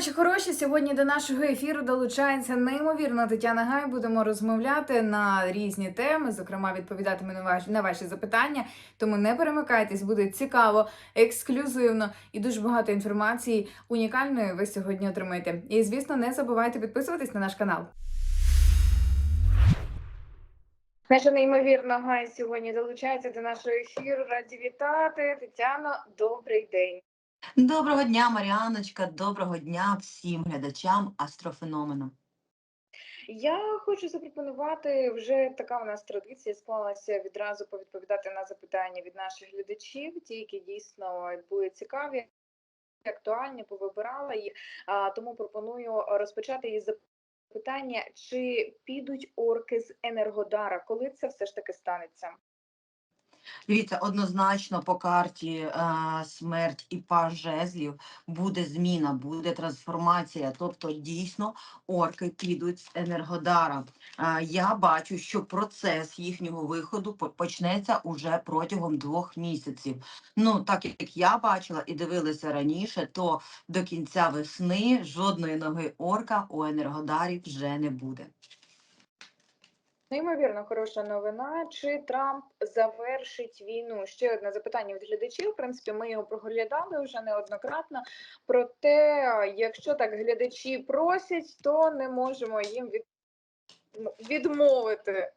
наші хороші. Сьогодні до нашого ефіру долучається неймовірна Тетяна Гай. Будемо розмовляти на різні теми, зокрема, відповідатиме на ваші на ваші запитання. Тому не перемикайтесь, буде цікаво, ексклюзивно і дуже багато інформації унікальної ви сьогодні отримаєте. І звісно, не забувайте підписуватись на наш канал. Наша неймовірна Гай сьогодні долучається до нашого ефіру. Раді вітати. Тетяно, добрий день. Доброго дня, Маріаночка. Доброго дня всім глядачам астрофеномену. Я хочу запропонувати вже така у нас традиція склалася відразу повідповідати на запитання від наших глядачів, ті, які дійсно були цікаві, актуальні, повибирала їх. Тому пропоную розпочати із запитання, чи підуть орки з Енергодара, коли це все ж таки станеться? Дивіться, однозначно по карті е, смерть і паж жезлів буде зміна, буде трансформація. Тобто, дійсно, орки підуть з Енергодара. Е, я бачу, що процес їхнього виходу по- почнеться уже протягом двох місяців. Ну, так як я бачила і дивилася раніше, то до кінця весни жодної ноги орка у Енергодарі вже не буде. Неймовірно хороша новина. Чи Трамп завершить війну? Ще одне запитання від глядачів. В принципі, ми його проглядали вже неоднократно. Проте, якщо так глядачі просять, то не можемо їм від... відмовити.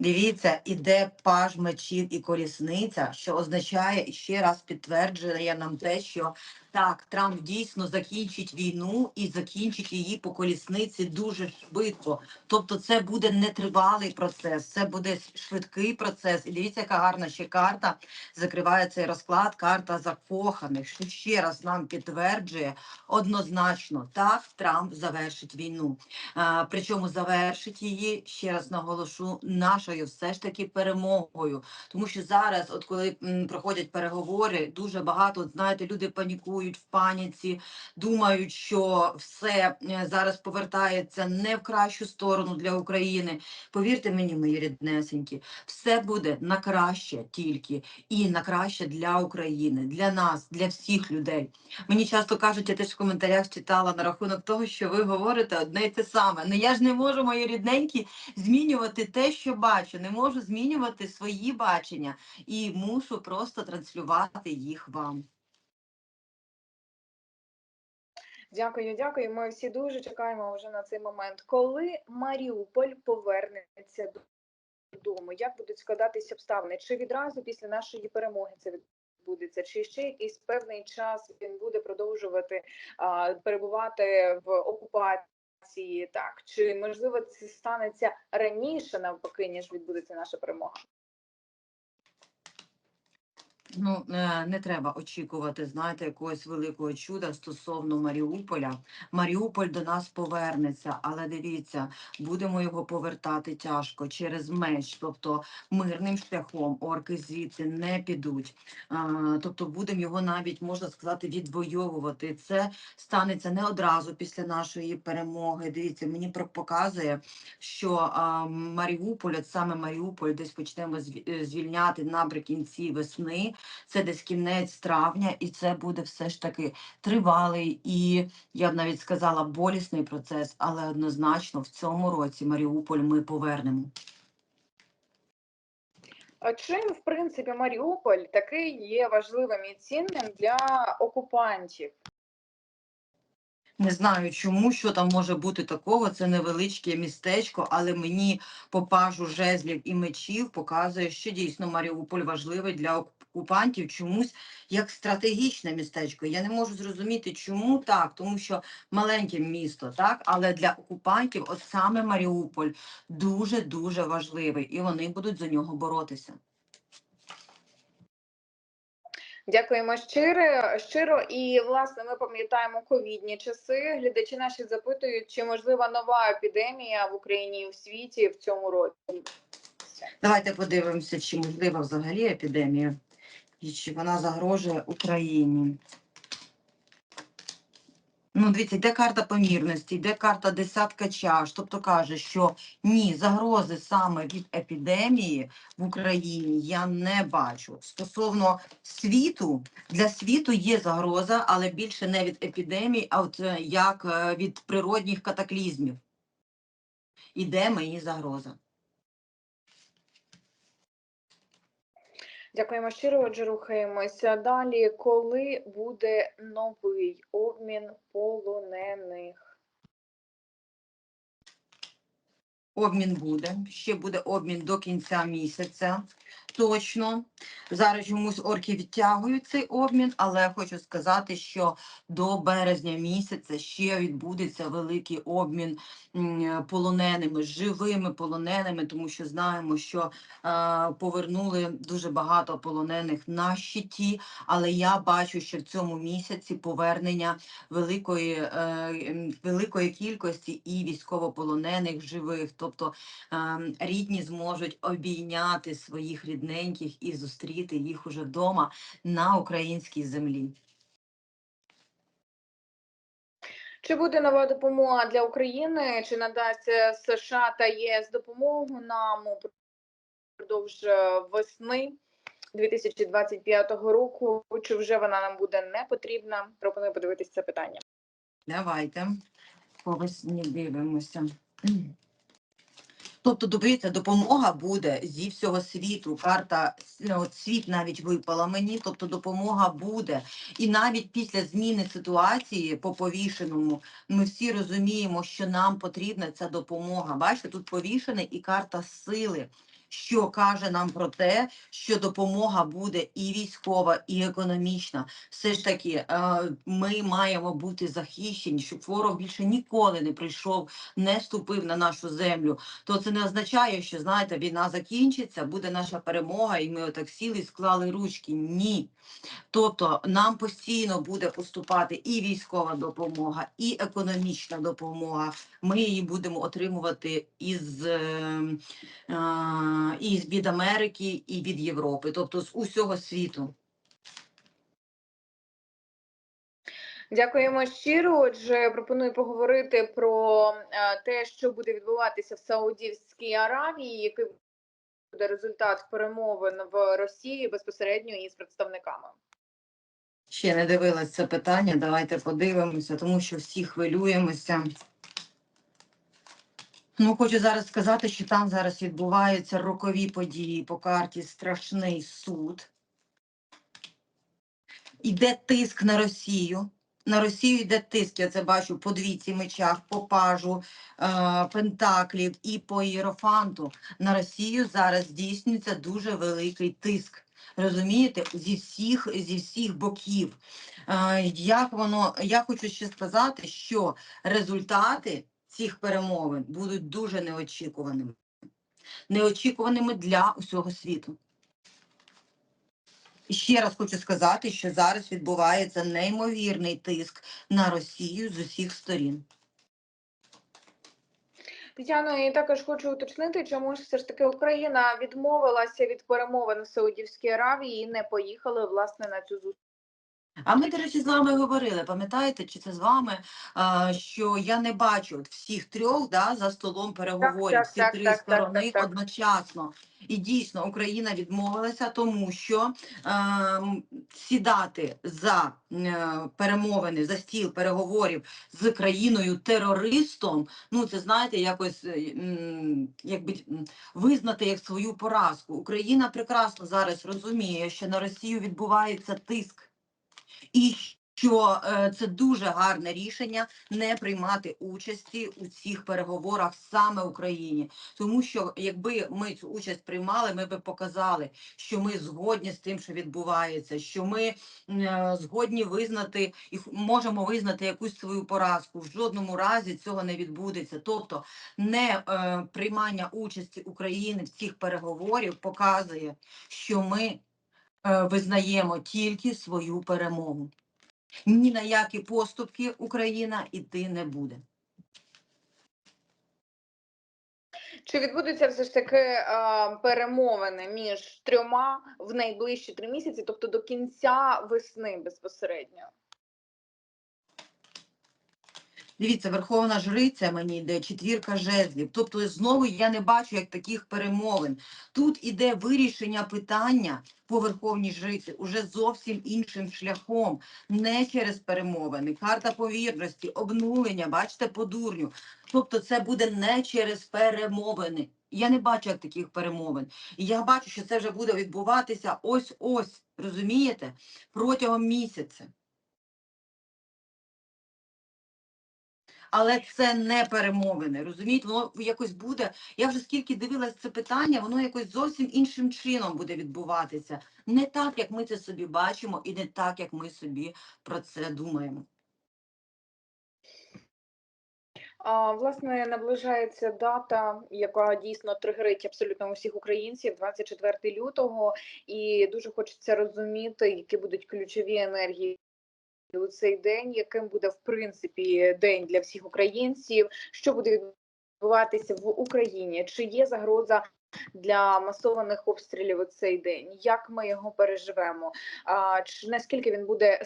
Дивіться, іде паж мечів і колісниця, що означає і ще раз підтверджує нам те, що так, Трамп дійсно закінчить війну і закінчить її по колісниці дуже швидко. Тобто, це буде нетривалий процес, це буде швидкий процес. І дивіться, яка гарна ще карта закриває цей розклад. Карта закоханих, що ще раз нам підтверджує однозначно, так Трамп завершить війну. А, причому завершить її ще раз наголошу нашою все ж таки перемогою. Тому що зараз, от коли проходять переговори, дуже багато от, знаєте, люди панікують в паніці, думають, що все е, зараз повертається не в кращу сторону для України. Повірте мені, мої ріднесенькі, все буде на краще тільки і на краще для України, для нас, для всіх людей. Мені часто кажуть, я теж в коментарях читала на рахунок того, що ви говорите одне й те саме. Ну я ж не можу, мої рідненькі, змінювати те, що бачу. Не можу змінювати свої бачення і мушу просто транслювати їх вам. Дякую, дякую. Ми всі дуже чекаємо вже на цей момент. Коли Маріуполь повернеться додому, як будуть складатися обставини? Чи відразу після нашої перемоги це відбудеться? Чи ще якийсь певний час він буде продовжувати а, перебувати в окупації? Так, чи можливо це станеться раніше навпаки, ніж відбудеться наша перемога? Ну, е, не треба очікувати, знаєте, якогось великого чуда стосовно Маріуполя. Маріуполь до нас повернеться, але дивіться, будемо його повертати тяжко через меч, тобто мирним шляхом. Орки звідти не підуть. Тобто будемо його навіть можна сказати відвоювати. Це станеться не одразу після нашої перемоги. Дивіться, мені показує, що Маріуполь, от саме Маріуполь, десь почнемо е, звільняти наприкінці весни. Це десь кінець травня, і це буде все ж таки тривалий і я б навіть сказала болісний процес, але однозначно в цьому році Маріуполь ми повернемо. А чим, в принципі, Маріуполь такий є важливим і цінним для окупантів? Не знаю, чому що там може бути такого. Це невеличке містечко, але мені по пажу жезлів і мечів показує, що дійсно Маріуполь важливий для окупантів чомусь як стратегічне містечко. Я не можу зрозуміти, чому так, тому що маленьке місто, так, але для окупантів, от саме Маріуполь, дуже дуже важливий, і вони будуть за нього боротися. Дякуємо щиро, щиро. І власне ми пам'ятаємо ковідні часи. Глядачі наші запитують, чи можлива нова епідемія в Україні і в світі в цьому році. Давайте подивимося, чи можлива взагалі епідемія, і чи вона загрожує Україні. Ну, дивіться, йде карта помірності, йде карта десятка чаш. Тобто каже, що ні, загрози саме від епідемії в Україні я не бачу. Стосовно світу, для світу є загроза, але більше не від епідемії, а от е, як е, від природних катаклізмів. Іде мені загроза. Дякуємо щиро. Отже, рухаємося далі. Коли буде новий обмін полонених? Обмін буде. Ще буде обмін до кінця місяця. Точно. Зараз чомусь орки відтягують цей обмін, але хочу сказати, що до березня місяця ще відбудеться великий обмін полоненими, живими полоненими, тому що знаємо, що е, повернули дуже багато полонених на щиті. Але я бачу, що в цьому місяці повернення великої, е, великої кількості і військовополонених живих. Тобто ем, рідні зможуть обійняти своїх рідненьких і зустріти їх уже вдома на українській землі. Чи буде нова допомога для України? Чи надасть е, США та ЄС допомогу нам упродовж е, весни 2025 року? Чи вже вона нам буде не потрібна? Пропоную подивитися це питання. Давайте по весні дивимося. Тобто, дивіться, допомога буде зі всього світу. Карта от світ навіть випала мені. Тобто, допомога буде. І навіть після зміни ситуації по повішеному ми всі розуміємо, що нам потрібна ця допомога. Бачите, тут повішений і карта сили. Що каже нам про те, що допомога буде і військова, і економічна. Все ж таки, е, ми маємо бути захищені, щоб ворог більше ніколи не прийшов, не ступив на нашу землю то це не означає, що знаєте, війна закінчиться, буде наша перемога, і ми отак сіли склали ручки. Ні. Тобто нам постійно буде поступати і військова допомога, і економічна допомога. Ми її будемо отримувати із, е, е, із від Америки і від Європи, тобто з усього світу. Дякуємо щиро. Отже, пропоную поговорити про е, те, що буде відбуватися в Саудівській Аравії, який буде результат перемовин в Росії безпосередньо із представниками. Ще не дивилась це питання. Давайте подивимося, тому що всі хвилюємося. Ну, хочу зараз сказати, що там зараз відбуваються рокові події по карті Страшний суд. Іде тиск на Росію. На Росію йде тиск, я це бачу по двійці мечах, по пажу, е, пентаклів і по ієрофанту. На Росію зараз здійснюється дуже великий тиск. Розумієте, зі всіх, зі всіх боків. Е, як воно, я хочу ще сказати, що результати цих перемовин будуть дуже неочікуваними. Неочікуваними для усього світу. Ще раз хочу сказати, що зараз відбувається неймовірний тиск на Росію з усіх сторін. Тетяно, і також хочу уточнити, чому ж все ж таки Україна відмовилася від перемовин в Саудівській Аравії і не поїхала власне на цю зустріч. А ми, до речі, з вами говорили, пам'ятаєте, чи це з вами, що я не бачу всіх трьох да, за столом переговорів, так, всі так, три так, сторони так, так. одночасно. І дійсно Україна відмовилася, тому що ем, сідати за е, перемовини, за стіл переговорів з країною терористом, ну це знаєте, якось е, м, якби визнати як свою поразку. Україна прекрасно зараз розуміє, що на Росію відбувається тиск. І що е, це дуже гарне рішення не приймати участі у цих переговорах саме Україні, тому що якби ми цю участь приймали, ми би показали, що ми згодні з тим, що відбувається, що ми е, згодні визнати і можемо визнати якусь свою поразку. В жодному разі цього не відбудеться. Тобто, не е, приймання участі України в цих переговорів показує, що ми визнаємо тільки свою перемогу. Ні на які поступки Україна йти не буде. Чи відбудуться все ж таки е, перемовини між трьома в найближчі три місяці, тобто до кінця весни безпосередньо? Дивіться, Верховна Жриця мені йде, четвірка жезлів. Тобто, знову я не бачу як таких перемовин. Тут іде вирішення питання по Верховній Жриці уже зовсім іншим шляхом, не через перемовини. Карта повірності, обнулення, бачите, по дурню. Тобто, це буде не через перемовини. Я не бачу як таких перемовин. І я бачу, що це вже буде відбуватися ось-ось, розумієте, протягом місяця. Але це не перемовини, розумієте, воно якось буде. Я вже скільки дивилась це питання, воно якось зовсім іншим чином буде відбуватися. Не так, як ми це собі бачимо, і не так, як ми собі про це думаємо. А, власне, наближається дата, яка дійсно тригерить абсолютно усіх українців, 24 лютого, і дуже хочеться розуміти, які будуть ключові енергії. У цей день, яким буде в принципі день для всіх українців, що буде відбуватися в Україні? Чи є загроза для масованих обстрілів у цей день? Як ми його переживемо? А чи наскільки він буде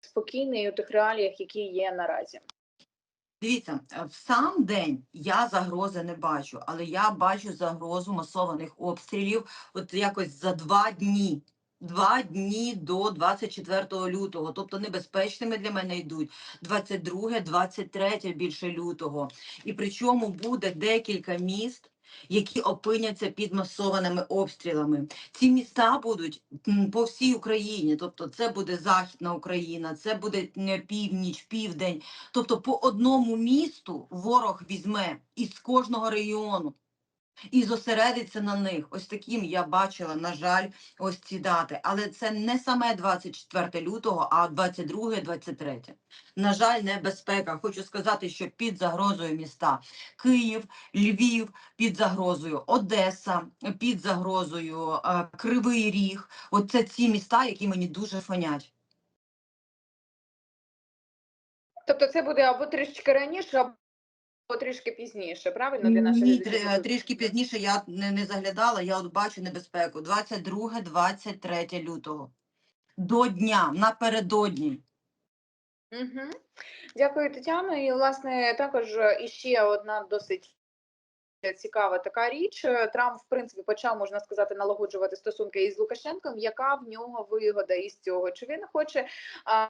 спокійний у тих реаліях, які є наразі? Дивіться, е, в сам день я загрози не бачу, але я бачу загрозу масованих обстрілів от якось за два дні. Два дні до 24 лютого, тобто небезпечними для мене йдуть 22, 23 більше лютого. І причому буде декілька міст, які опиняться під масованими обстрілами. Ці міста будуть по всій Україні, тобто це буде Західна Україна, це буде північ, південь. Тобто по одному місту ворог візьме із кожного регіону і зосередиться на них. Ось таким я бачила, на жаль, ось ці дати. Але це не саме 24 лютого, а 22, 23. На жаль, небезпека. Хочу сказати, що під загрозою міста Київ, Львів під загрозою, Одеса під загрозою, Кривий Ріг. Оце ці міста, які мені дуже фонять. Тобто, це буде або трішки раніше, або трішки пізніше, правильно для наших Ні, глядачів? трі- трішки пізніше я не, не заглядала, я от бачу небезпеку. 22-23 лютого. До дня, напередодні. Угу. Дякую, Тетяно. І власне також е, іще одна досить. Цікава така річ. Е, Трамп, в принципі, почав, можна сказати, налагоджувати стосунки із Лукашенком. Яка в нього вигода із цього? Чи він хоче а,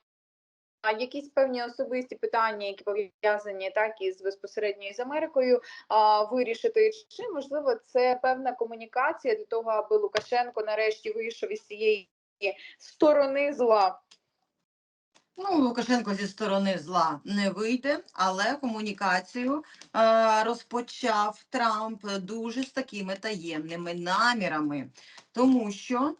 якісь певні особисті питання, які пов'язані так із безпосередньо із Америкою, а, вирішити? Чи можливо це певна комунікація для того, аби Лукашенко нарешті вийшов із цієї сторони зла? Ну, Лукашенко зі сторони зла не вийде, але комунікацію е, розпочав Трамп дуже з такими таємними намірами, тому що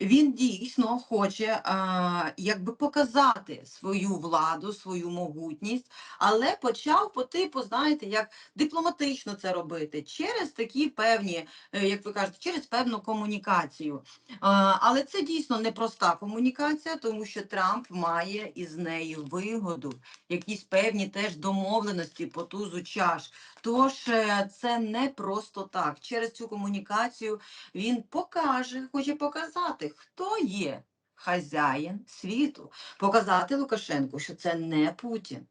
він дійсно хоче е, якби показати свою владу, свою могутність, але почав по типу, знаєте, як дипломатично це робити через такі певні, е, як ви кажете, через певну комунікацію. Е, Але це дійсно непроста комунікація, тому що Трамп має із нею вигоду, якісь певні теж домовленості по тузу чаш. Тож е, це не просто так. Через цю комунікацію він покаже, хоче показати, хто є хазяїн світу, показати Лукашенку, що це не Путін,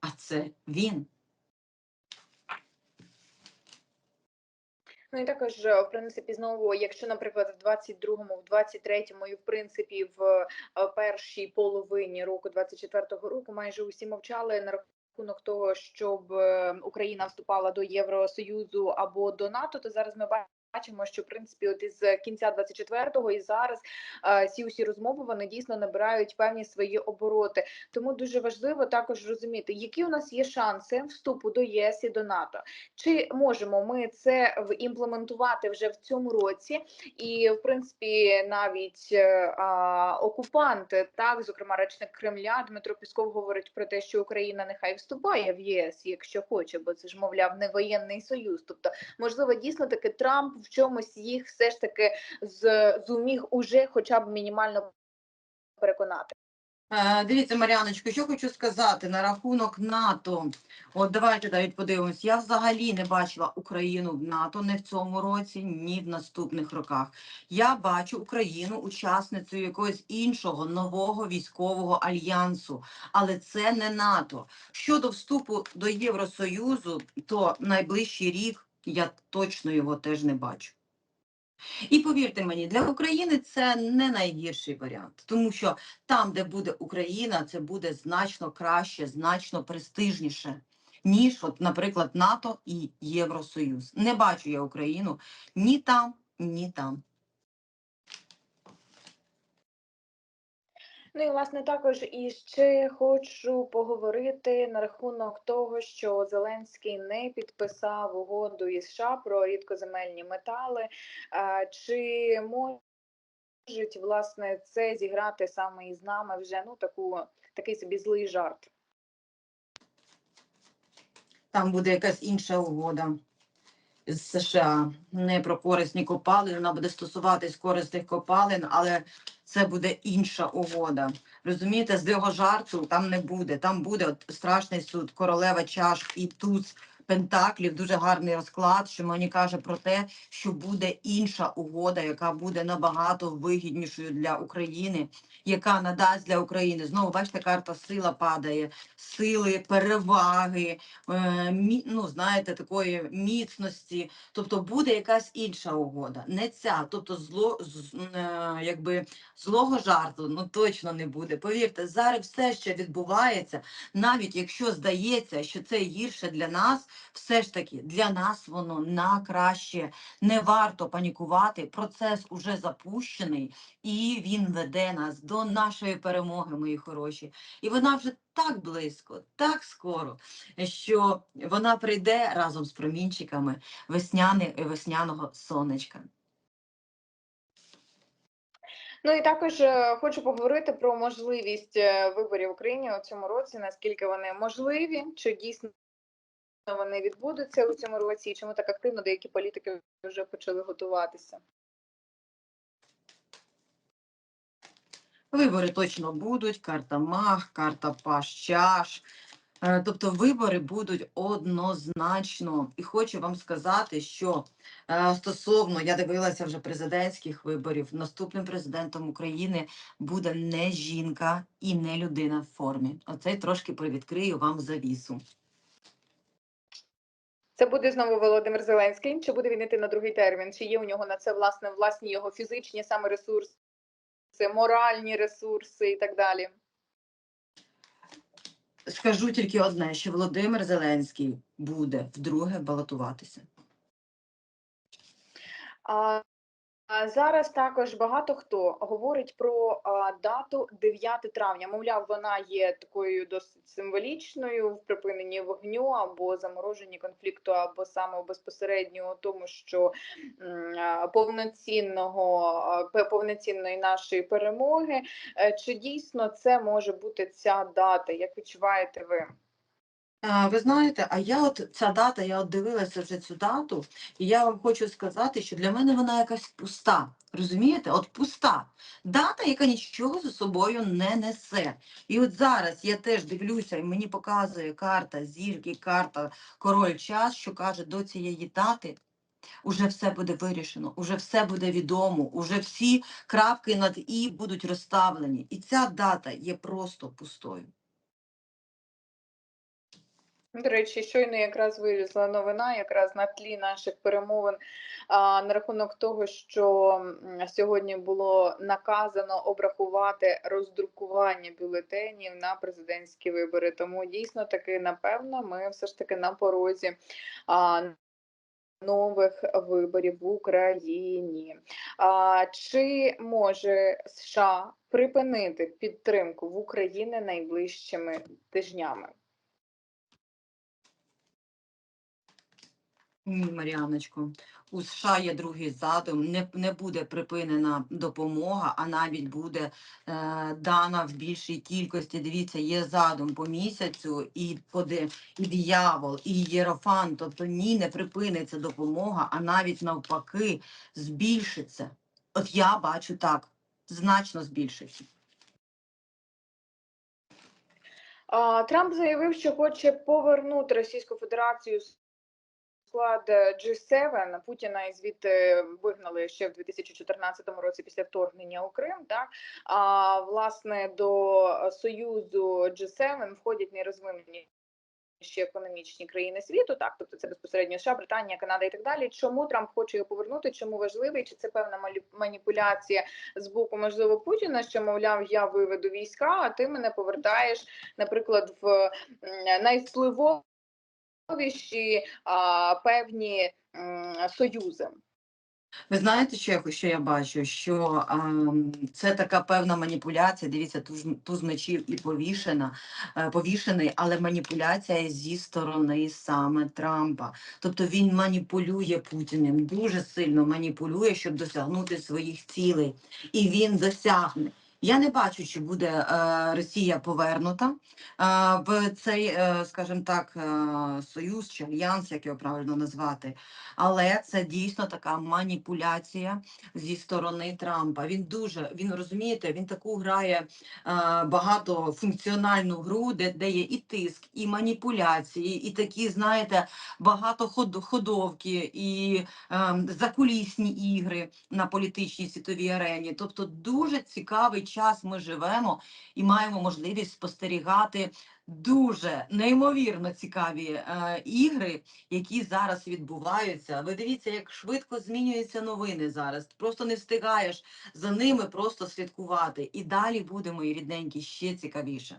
а це він. Ну і також, е, в принципі, знову, якщо, наприклад, в 22-му, в 23-му і в принципі в е, першій половині року 24-го року майже усі мовчали на рахунок того, щоб е, Україна вступала до Євросоюзу або до НАТО, то зараз ми бачимо, що в принципі, от із кінця 24-го і зараз е, ці усі розмови вони дійсно набирають певні свої обороти. Тому дуже важливо також розуміти, які у нас є шанси вступу до ЄС і до НАТО. Чи можемо ми це імплементувати вже в цьому році? І в принципі, навіть е, а, окупанти, так зокрема речник Кремля Дмитро Пісков говорить про те, що Україна нехай вступає в єС, якщо хоче, бо це ж мовляв не воєнний союз. Тобто, можливо, дійсно таки Трамп в чомусь їх все ж таки з зуміг уже, хоча б мінімально переконати. Е, Дивіться, Мар'яночко, що хочу сказати на рахунок НАТО. От давайте навіть подивимось. Я взагалі не бачила Україну в НАТО не в цьому році, ні в наступних роках. Я бачу Україну учасницею якогось іншого нового військового альянсу, але це не НАТО. Щодо вступу до Євросоюзу, то найближчий рік я точно його теж не бачу. І повірте мені, для України це не найгірший варіант, тому що там, де буде Україна, це буде значно краще, значно престижніше, ніж, от, наприклад, НАТО і Євросоюз. Не бачу я Україну ні там, ні там. Ну і власне також і ще хочу поговорити на рахунок того, що Зеленський не підписав угоду із США про рідкоземельні метали. Чи можуть власне це зіграти саме із нами вже ну таку такий собі злий жарт? Там буде якась інша угода з США. Не про корисні копалини, вона буде стосуватись корисних копалин, але це буде інша угода. Розумієте, з його жарту там не буде. Там буде от страшний суд, королева чаш і туз пентаклів. Дуже гарний розклад, що мені каже про те, що буде інша угода, яка буде набагато вигіднішою для України, яка надасть для України. Знову бачите, карта сила падає, сили, переваги, е, мі- ну знаєте, такої міцності. Тобто буде якась інша угода, не ця. Тобто, зло з- е, якби злого жарту ну точно не буде. Повірте, зараз все ще відбувається, навіть якщо здається, що це гірше для нас, все ж таки для нас воно на краще. Не варто панікувати. Процес уже запущений, і він веде нас до нашої перемоги, мої хороші. І вона вже так близько, так скоро, що вона прийде разом з промінчиками весняни, весняного сонечка. Ну і також е, хочу поговорити про можливість е, виборів в Україні у цьому році. Наскільки вони можливі, чи дійсно вони відбудуться у цьому році, і чому так активно деякі політики вже почали готуватися? Вибори точно будуть, карта маг, карта паш чаш. Е, Тобто вибори будуть однозначно. І хочу вам сказати, що е, стосовно, я дивилася вже президентських виборів, наступним президентом України буде не жінка і не людина в формі. Оце трошки привідкрию вам завісу. Це буде знову Володимир Зеленський, чи буде він йти на другий термін? Чи є у нього на це власне власні його фізичні саме ресурси, моральні ресурси і так далі? Скажу тільки одне, що Володимир Зеленський буде вдруге балотуватися. А зараз також багато хто говорить про дату 9 травня. Мовляв, вона є такою досить символічною в припиненні вогню або замороженні конфлікту, або саме безпосередньо тому, що повноцінного повноцінної нашої перемоги. Е, Чи дійсно це може бути ця дата? Як відчуваєте ви? Ви знаєте, а я от ця дата, я от дивилася вже цю дату, і я вам хочу сказати, що для мене вона якась пуста. Розумієте? От пуста дата, яка нічого за собою не несе. І от зараз я теж дивлюся, і мені показує карта зірки, карта король час, що каже, до цієї дати уже все буде вирішено, уже все буде відомо, уже всі крапки над і будуть розставлені. І ця дата є просто пустою. До речі, щойно якраз вилізла новина, якраз на тлі наших перемовин а, на рахунок того, що сьогодні було наказано обрахувати роздрукування бюлетенів на президентські вибори. Тому дійсно таки, напевно, ми все ж таки на порозі. А, Нових виборів в Україні. А, чи може США припинити підтримку в Україні найближчими тижнями? Ні, Маріаночко, у США є другий задум. Не, не буде припинена допомога, а навіть буде е, дана в більшій кількості. Дивіться, є задум по місяцю, і поди, і диявол, і єрофан. Тобто ні, не припиниться допомога, а навіть навпаки збільшиться. От я бачу так, значно збільшиться. Трамп заявив, що хоче повернути Російську Федерацію склад е, G7. Путіна і звідти вигнали ще в 2014 році після вторгнення у Крим. Так а власне до союзу G7 входять найрозвинені. Ще економічні країни світу, так тобто це безпосередньо США, Британія, Канада і так далі. Чому Трамп хоче його повернути? Чому важливий? Чи це певна маніпуляція з боку можливо Путіна? Що мовляв, я виведу війська, а ти мене повертаєш, наприклад, в м, найвпливовіші а, певні м, союзи. Ви знаєте, що я, що я бачу? Що ем, це така певна маніпуляція. Дивіться, туз, туз мечів і повішена, е, повішений, але маніпуляція зі сторони саме Трампа. Тобто він маніпулює Путіним, дуже сильно маніпулює, щоб досягнути своїх цілей. І він досягне. Я не бачу, чи буде е, Росія повернута е, в цей, е, скажімо так, союз чи альянс, як його правильно назвати. Але це дійсно така маніпуляція зі сторони Трампа. Він дуже він розумієте, він таку грає багатофункціональну гру, де, де є і тиск, і маніпуляції, і такі, знаєте, багато ход, ходовки, і закулісні ігри на політичній світовій арені. Тобто, дуже цікавий час ми живемо і маємо можливість спостерігати дуже неймовірно цікаві е, ігри які зараз відбуваються. Ви дивіться, як швидко змінюються новини зараз. Просто не встигаєш за ними просто слідкувати. І далі буде, мої рідненькі, ще цікавіше.